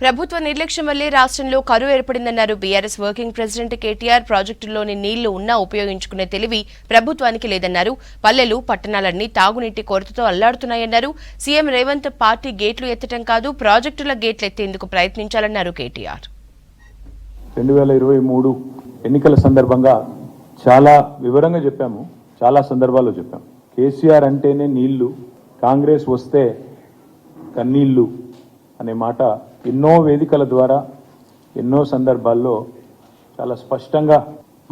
ప్రభుత్వ నిర్లక్ష్యం వల్లే రాష్ట్రంలో కరువు ఏర్పడిందన్నారు బీఆర్ఎస్ వర్కింగ్ ప్రెసిడెంట్ కేటీఆర్. ప్రాజెక్టుల్లోని నీళ్ళు ఉన్నా ఉపయోగించుకునే తెలివి ప్రభుత్వానికి లేదన్నారు. పల్లెలు పట్టణాలన్నీ తాగునీటి కొరతతో అల్లాడుతున్నాయన్నారు. సీఎం రేవంత్ పార్టీ గేట్లు ఎత్తటం కాదు ప్రాజెక్టుల గేట్లు ఎత్తేందుకు ప్రయత్నించాలన్నారు కేటీఆర్. రెండు వేల ఇరవై మూడు ఎన్నికల సందర్భంగా చాలా వివరంగా చెప్పాము చాలా సందర్భాల్లో చెప్పాము కేసీఆర్ అంటేనే నీళ్ళు కాంగ్రెస్ వస్తే కన్నీళ్ళు అనే మాట ఎన్నో వేదికల ద్వారా ఎన్నో సందర్భాల్లో చాలా స్పష్టంగా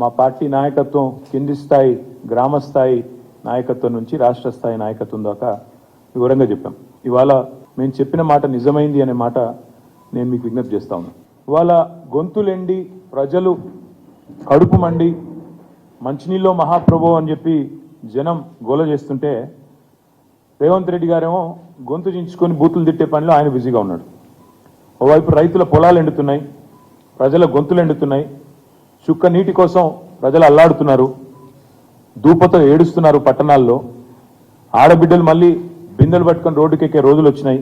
మా పార్టీ నాయకత్వం కింది స్థాయి గ్రామ స్థాయి నాయకత్వం నుంచి రాష్ట్ర స్థాయి నాయకత్వం దాకా వివరంగా చెప్పాం. ఇవాళ మేము చెప్పిన మాట నిజమైంది అనే మాట నేను మీకు విజ్ఞప్తి చేస్తా ఉన్నాను ఇవాళ గొంతులెండి ప్రజలు కడుపు మండి మంచినీళ్ళు మహాప్రభు అని చెప్పి జనం గోల చేస్తుంటే రేవంత్ రెడ్డి గారేమో గొంతు చించుకొని బూతులు తిట్టే పనిలో ఆయన బిజీగా ఉన్నాడు. ఓవైపు రైతుల పొలాలు ఎండుతున్నాయి ప్రజల గొంతులు ఎండుతున్నాయి చుక్క నీటి కోసం ప్రజలు అల్లాడుతున్నారు దూపతో ఏడుస్తున్నారు పట్టణాల్లో. ఆడబిడ్డలు మళ్ళీ బిందెలు పట్టుకొని రోడ్డుకెక్కే రోజులు వచ్చినాయి.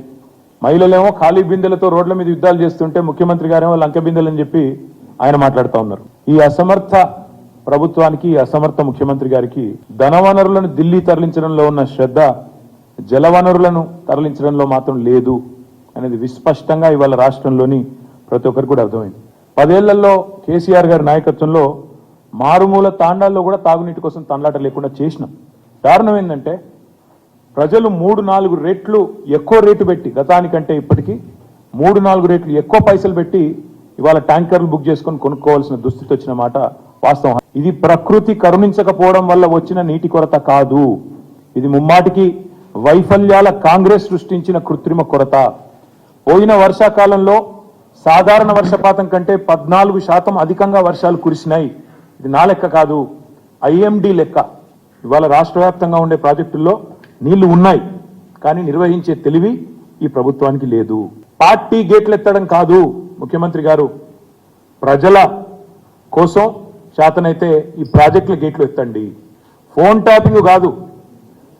మహిళలేమో ఖాళీ బిందెలతో రోడ్ల మీద యుద్ధాలు చేస్తుంటే ముఖ్యమంత్రి గారేమో లంక బిందెలని చెప్పి ఆయన మాట్లాడుతూ ఉన్నారు. ఈ అసమర్థ ప్రభుత్వానికి అసమర్థ ముఖ్యమంత్రి గారికి ధనవనరులను ఢిల్లీ తరలించడంలో ఉన్న శ్రద్ధ జలవనరులను తరలించడంలో మాత్రం లేదు. అనేది విస్పష్టంగా ఇవాళ రాష్ట్రంలోని ప్రతి ఒక్కరికి కూడా అర్థమైంది. పదేళ్ళలో కేసీఆర్ గారి నాయకత్వంలో మారుమూల తాండాల్లో కూడా తాగునీటి కోసం తండ్లాట లేకుండా చేసినాం. కారణం ఏంటంటే ప్రజలు మూడు నాలుగు రెట్లు ఎక్కువ రేటు పెట్టి గతానికంటే ఇప్పటికీ మూడు నాలుగు రెట్లు ఎక్కువ పైసలు పెట్టి ఇవాళ ట్యాంకర్లు బుక్ చేసుకొని కొనుక్కోవాల్సిన దుస్థితి వచ్చిన మాట వాస్తవం. ఇది ప్రకృతి కరుణించకపోవడం వల్ల వచ్చిన నీటి కొరత కాదు. ఇది ముమ్మాటికి వైఫల్యాల కాంగ్రెస్ సృష్టించిన కృత్రిమ కొరత. పోయిన వర్షాకాలంలో సాధారణ వర్షపాతం కంటే పద్నాలుగు శాతం అధికంగా వర్షాలు కురిసినాయి. ఇది నా లెక్క కాదు ఐఎండి లెక్క. ఇవాళ రాష్ట్ర వ్యాప్తంగా ఉండే ప్రాజెక్టుల్లో నీళ్ళు ఉన్నాయి కానీ నిర్వహించే తెలివి ఈ ప్రభుత్వానికి లేదు. పార్టీ గేట్లు ఎత్తడం కాదు ముఖ్యమంత్రి గారు. ప్రజల కోసం శాతనైతే ఈ ప్రాజెక్టుల గేట్లు ఎత్తండి. ఫోన్ ట్యాపింగ్ కాదు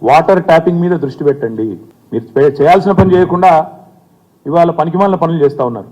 వాటర్ ట్యాపింగ్ మీద దృష్టి పెట్టండి. మీరు చేయాల్సిన పని చేయకుండా ఇవాళ పనికిమాలిన పనులు చేస్తా ఉన్నారు.